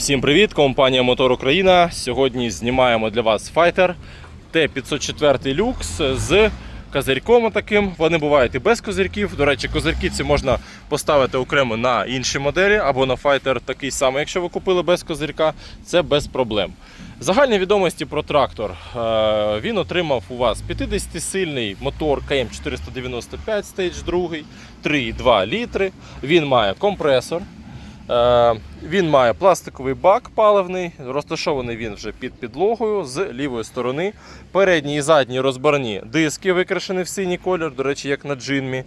Всім привіт! Компанія Мотор Україна. Сьогодні знімаємо для вас Fighter T504 Lux з козирьком таким. Вони бувають і без козирьків. До речі, козирки ці можна поставити окремо на інші моделі або на Fighter такий самий, якщо ви купили без козирька, це без проблем. Загальні відомості про трактор. Е, Він отримав у вас 50-сильний мотор КМ495 Stage 2, 3,2 літри. Він має компресор. Е, Він має пластиковий бак паливний, розташований він вже під підлогою з лівої сторони. Передні і задні розборні диски викрашені в синій колір, до речі, як на джинмі.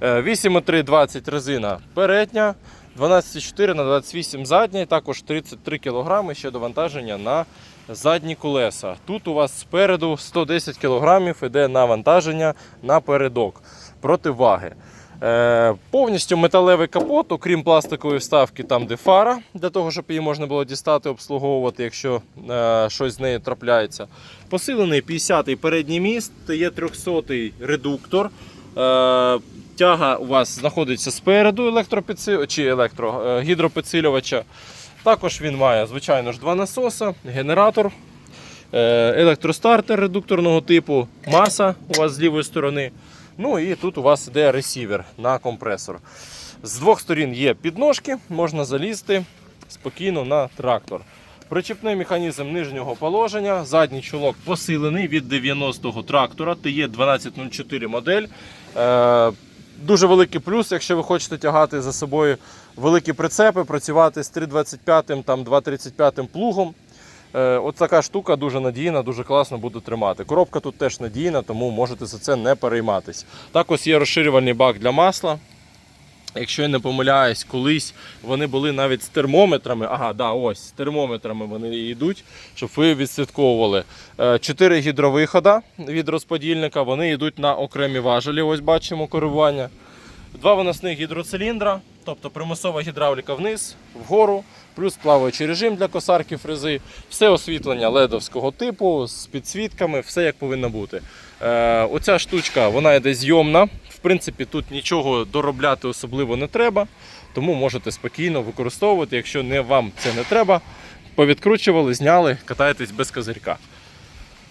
Е, 8,320 резина передня, 12,4 на 28 задня, і також 33 кг ще довантаження на задні колеса. Тут у вас спереду 110 кг іде навантаження на передок проти ваги. Е, повністю металевий капот, окрім пластикової вставки, там де фара, для того, щоб її можна було дістати, обслуговувати, якщо е, щось з нею трапляється. Посилений 50-й передній міст, є 300-й редуктор. Е, тяга у вас знаходиться спереду чи електро... гідропідсилювача. Також він має, звичайно ж, два насоса, генератор, електростартер редукторного типу, маса у вас з лівої сторони. Ну і тут у вас йде ресівер на компресор. З двох сторін є підножки, можна залізти спокійно на трактор. Причіпний механізм нижнього положення, задній чолок посилений від 90-го трактора, TE 1204 модель. Е, Дуже великий плюс, якщо ви хочете тягати за собою великі прицепи, працювати з 325 там 235 плугом. Е, От така штука дуже надійна, дуже класно буде тримати. Коробка тут теж надійна, тому можете за це не перейматись. Також є розширювальний бак для масла. Якщо я не помиляюсь, колись вони були навіть з термометрами. Ага, да, ось з термометрами вони йдуть, щоб ви відслідковували. Е, Чотири гідровихода від розподільника, вони йдуть на окремі важелі. Ось бачимо коригування. Два виносних гідроциліндра, тобто примусова гідравліка вниз, вгору, плюс плаваючий режим для косарки фрези, все освітлення ледовського типу з підсвітками, все як повинно бути. Е, оця штучка вона йде зйомна. В принципі, тут нічого доробляти особливо не треба, тому можете спокійно використовувати. Якщо не вам це не треба, повідкручували, зняли, катаєтесь без козирька.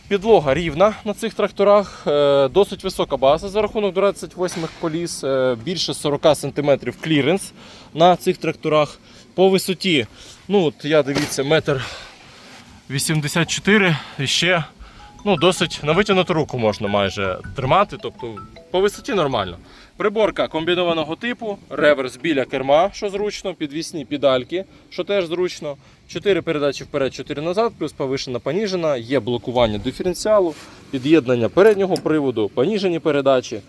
Підлога рівна на цих тракторах, е, досить висока база за рахунок 28 коліс, е, більше 40 см кліренс на цих тракторах. По висоті, ну от я дивіться, метр 84 і ще ну, досить на витягнуту руку можна майже тримати, тобто по висоті нормально. Приборка комбінованого типу, реверс біля керма, що зручно, підвісні педальки, що теж зручно. 4 передачі вперед, 4 назад, плюс повишена поніжена, є блокування диференціалу, під'єднання переднього приводу, поніжені передачі.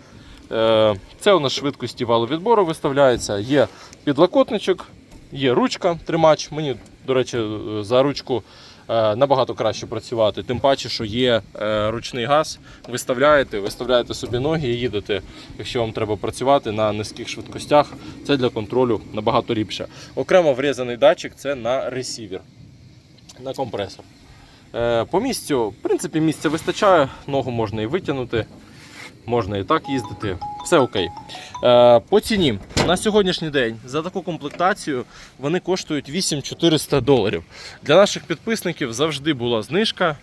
Е, Це у нас швидкості валовідбору виставляється. Є підлокотничок, є ручка, тримач. Мені, до речі, за ручку е, набагато краще працювати. Тим паче, що є е, ручний газ. Виставляєте, виставляєте собі ноги і їдете, якщо вам треба працювати на низьких швидкостях. Це для контролю набагато ліпше. Окремо врізаний датчик це на ресівер, на компресор. Е, По місцю, в принципі, місця вистачає, ногу можна і витягнути, можна і так їздити. Все окей. Е, По ціні на сьогоднішній день за таку комплектацію вони коштують 8400 доларів. Для наших підписників завжди була знижка.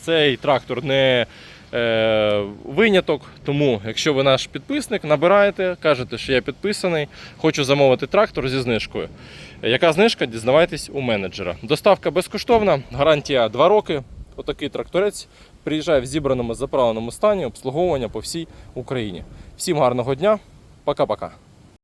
Цей трактор не е, виняток. Тому, якщо ви наш підписник, набираєте, кажете, що я підписаний, хочу замовити трактор зі знижкою. Яка знижка? Дізнавайтесь у менеджера. Доставка безкоштовна, гарантія 2 роки. Отакий тракторець приїжджає в зібраному заправленому стані, обслуговування по всій Україні. Всім гарного дня, пока-пока.